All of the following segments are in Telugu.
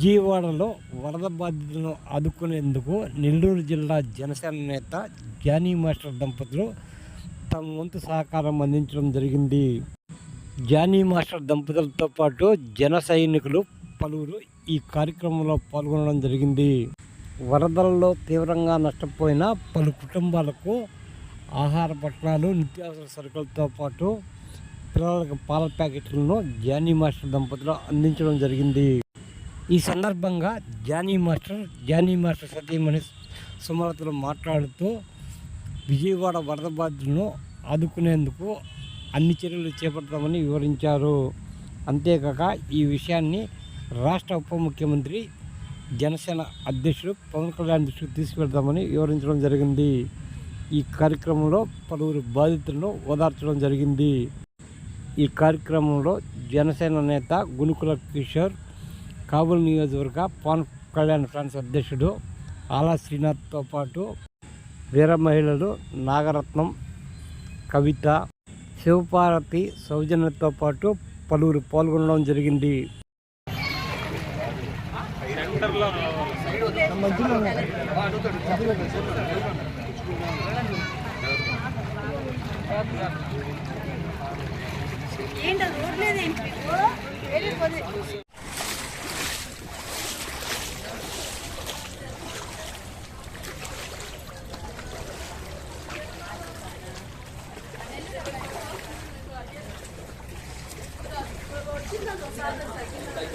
విజయవాడలో వరద బాధితులను ఆదుకునేందుకు నెల్లూరు జిల్లా జనసేన నేత జానీ మాస్టర్ దంపతులు తమ వంతు సహకారం అందించడం జరిగింది. జానీ మాస్టర్ దంపతులతో పాటు జన సైనికులు పలువురు ఈ కార్యక్రమంలో పాల్గొనడం జరిగింది. వరదల్లో తీవ్రంగా నష్టపోయిన పలు కుటుంబాలకు ఆహార పట్టణాలు నిత్యావసర సరుకులతో పాటు పిల్లలకు పాల ప్యాకెట్లను జానీ మాస్టర్ దంపతులు అందించడం జరిగింది. ఈ సందర్భంగా జానీ మాస్టర్ జానీ మాస్టర్ సతీమణి సుమలతలు మాట్లాడుతూ విజయవాడ వరద బాధితులను ఆదుకునేందుకు అన్ని చర్యలు చేపడతామని వివరించారు. అంతేకాక ఈ విషయాన్ని రాష్ట్ర ఉప ముఖ్యమంత్రి జనసేన అధ్యక్షుడు పవన్ కళ్యాణ్ దృష్టికి తీసుకెళ్తామని వివరించడం జరిగింది. ఈ కార్యక్రమంలో పలువురు బాధితులను ఓదార్చడం జరిగింది. ఈ కార్యక్రమంలో జనసేన నేత గునుకుల కిషోర్ కాబూల్ నియోజకవర్గ పవన్ కళ్యాణ్ ఫ్రాన్స్ అధ్యక్షుడు ఆలా శ్రీనాథ్తో పాటు వీర మహిళలు నాగరత్నం కవిత శివపార్వతి సౌజన్యతో పాటు పలువురు పాల్గొనడం జరిగింది. ఏంటో రోడ్లేదేంటి? వెళ్ళిపోతే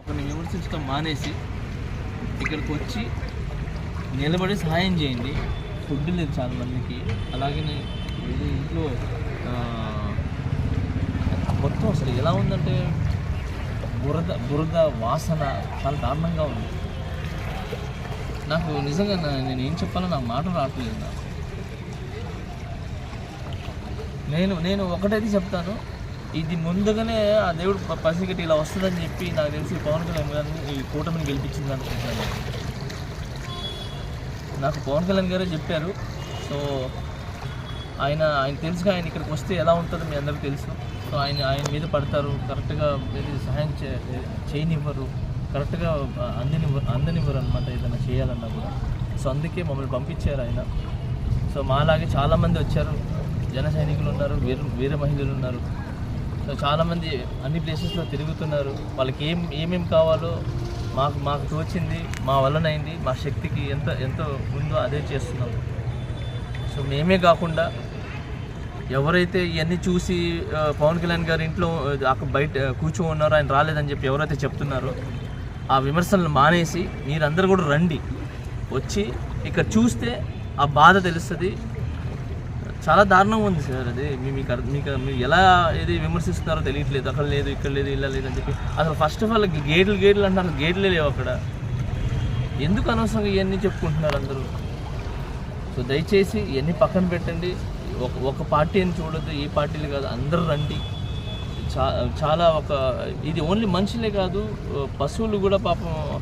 ఒకరిని విమర్శించడం మానేసి ఇక్కడికి వచ్చి నిలబడి సహాయం చేయండి. ఫుడ్ లేదు చాలా మందికి అలాగే ఇంట్లో మొత్తం అసలు ఎలా ఉందంటే బురద బురద వాసన చాలా దారుణంగా ఉంది. నాకు నిజంగా నేను ఏం చెప్పాలో నా మాట రావట్లేదు నాకు. నేను నేను ఒకటైతే చెప్తాను. ఇది ముందుగానే ఆ దేవుడు ప- పసిగట్టి ఇలా వస్తుందని చెప్పి నాకు తెలిసి పవన్ కళ్యాణ్ గారిని ఈ కూటమిని గెలిపించింది అనుకుంటున్నాను. నాకు పవన్ కళ్యాణ్ గారే చెప్పారు. సో ఆయన ఆయన తెలుసుగా ఆయన ఇక్కడికి వస్తే ఎలా ఉంటుందో మీ అందరికీ తెలుసు. సో ఆయన ఆయన మీద పడతారు. కరెక్ట్గా మీరు సహాయం చే చేయనివ్వరు. కరెక్ట్గా అందనివ్వరు అందనివ్వరు అనమాట ఏదైనా చేయాలన్నా కూడా. సో అందుకే మమ్మల్ని పంపించారు ఆయన. సో మాలాగే చాలామంది వచ్చారు. జన సైనికులు ఉన్నారు వీర వీర మహిళలు ఉన్నారు. సో చాలామంది అన్ని ప్లేసెస్లో తిరుగుతున్నారు. వాళ్ళకి ఏం ఏమేం కావాలో మాకు మాకు తోచింది మా వల్లనైంది మా శక్తికి ఎంత ఎంత ఉందో అదే చేస్తున్నాం. సో మేమే కాకుండా ఎవరైతే ఇవన్నీ చూసి పవన్ కళ్యాణ్ గారి ఇంట్లో అక్కడ బయట కూర్చో ఉన్నారో ఆయన రాలేదని చెప్పి ఎవరైతే చెప్తున్నారో ఆ విమర్శలను మానేసి మీరందరూ కూడా రండి. వచ్చి ఇక్కడ చూస్తే ఆ బాధ తెలుస్తుంది చాలా దారుణంగా ఉంది సార్ అది. మీకు అర్థం- మీకు మీరు ఎలా ఏది విమర్శిస్తున్నారో తెలియట్లేదు. అక్కడ లేదు ఇక్కడ లేదు ఇలా లేదు అని చెప్పి. అసలు ఫస్ట్ ఆఫ్ ఆల్ గేట్లు గేట్లు అంటారు గేట్లే లేవు అక్కడ. ఎందుకు అనవసరంగా ఇవన్నీ చెప్పుకుంటున్నారు అందరూ? సో దయచేసి ఇవన్నీ పక్కన పెట్టండి. ఒక ఒక పార్టీ అని చూడొద్దు. ఈ పార్టీలు కాదు. అందరూ రండి. చా చాలా ఒక ఇది ఓన్లీ మనుషులే కాదు. పశువులు కూడా పాపం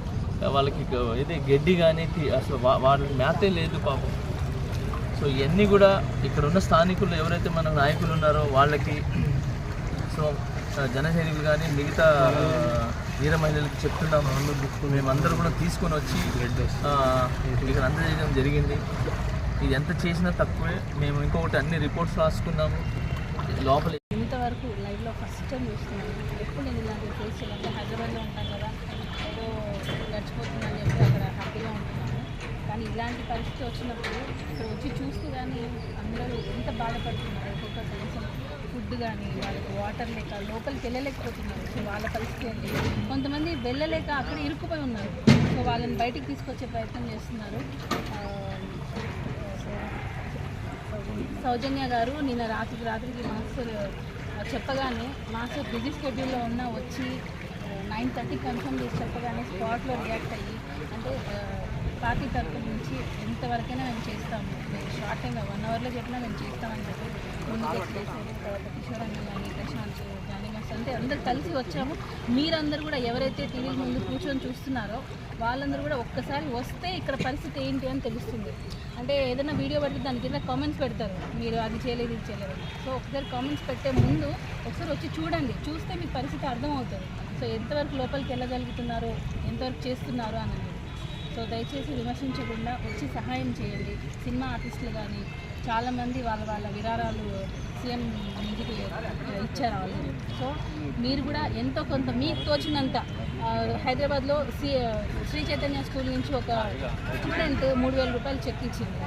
వాళ్ళకి ఇది గడ్డి కానీ అసలు వాళ్ళకి మేతే లేదు పాపం. సో ఇవన్నీ కూడా ఇక్కడ ఉన్న స్థానికులు ఎవరైతే మన నాయకులు ఉన్నారో వాళ్ళకి సో ఆ, జన సైనికులు కానీ మిగతా వీర మహిళలకు చెప్తున్నాము మేమందరూ కూడా తీసుకొని వచ్చి ఇక్కడ అందజేయడం జరిగింది. ఇది ఎంత చేసినా తక్కువే. మేము ఇంకొకటి అన్ని రిపోర్ట్స్ రాసుకున్నాము. లోపల ఇంతవరకు లైవ్లో ఫస్ట్ టైం చూస్తున్నాను. ఎప్పుడు నేను ఇలాంటి హైదరాబాద్లో ఉంటాను. కానీ ఇలాంటి పరిస్థితి వచ్చినప్పుడు ఇక్కడ వచ్చి చూస్తే కానీ అందరూ ఎంత బాధపడుతున్నారు? ఒక్కొక్క కనీసం ఫుడ్ కానీ వాళ్ళకి వాటర్ లేక లోపలికి వెళ్ళలేకపోతున్నారు. సో వాళ్ళ పరిస్థితి ఏంటి? కొంతమంది వెళ్ళలేక అక్కడ ఇరుక్కుపోయి ఉన్నారు. సో వాళ్ళని బయటికి తీసుకొచ్చే ప్రయత్నం చేస్తున్నారు. సౌజన్య గారు నిన్న రాత్రికి రాత్రికి మాస్టర్ చెప్పగానే మాస్టర్ బిజీ స్కెడ్యూల్లో ఉన్న వచ్చి నైన్ థర్టీ కన్ఫర్మ్ చేసి చెప్పగానే స్పాట్లో రియాక్ట్ అయ్యి అంటే పార్టీ తరఫు నుంచి ఎంతవరకైనా మేము చేస్తాము. షార్ట్ టైంలో వన్ అవర్లో చెప్పినా మేము చేస్తామని చెప్పి ముందుకు చేశారు తర్వాత కిషోర్ అన్న కానీ ప్రశాంత్ కానీ మాస్టర్ అంటే అందరు కలిసి వచ్చాము. మీరందరూ కూడా ఎవరైతే టీవీ ముందు కూర్చొని చూస్తున్నారో వాళ్ళందరూ కూడా ఒక్కసారి వస్తే ఇక్కడ పరిస్థితి ఏంటి అని తెలుస్తుంది. అంటే ఏదైనా వీడియో పెడితే దాని కింద కామెంట్స్ పెడతారు. మీరు అది చేయలేదు ఇది చేయలేదు. సో ఒకసారి కామెంట్స్ పెట్టే ముందు ఒకసారి వచ్చి చూడండి. చూస్తే మీకు పరిస్థితి అర్థమవుతుంది. సో ఎంతవరకు లోపలికి వెళ్ళగలుగుతున్నారు? ఎంతవరకు చేస్తున్నారు అని సో దయచేసి విమర్శించకుండా వచ్చి సహాయం చేయండి. సినిమా ఆర్టిస్టులు కానీ చాలామంది వాళ్ళ వాళ్ళ విరాళాలు సీఎం నిధికి ఇచ్చారు. వాళ్ళు సో మీరు కూడా ఎంతో కొంత మీకు తోచినంత హైదరాబాద్లో శ్రీ శ్రీ చైతన్య స్కూల్ నుంచి ఒక స్టూడెంట్ మూడు వేల రూపాయలు చెక్ ఇచ్చింది.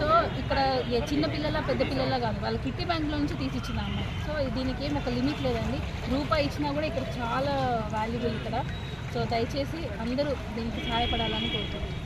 సో ఇక్కడ చిన్నపిల్లల చిన్న పిల్లల పెద్ద పిల్లల కాదు వాళ్ళ కిట్టి బ్యాంక్లో నుంచి తీసిచ్చిన అమ్మాయి. సో దీనికి ఏం ఒక లిమిట్ లేదండి. రూపాయి ఇచ్చినా కూడా ఇక్కడ చాలా వాల్యుబుల్ ఇక్కడ. సో దయచేసి అందరూ దీనికి సహాయపడాలని కోరుతున్నాను.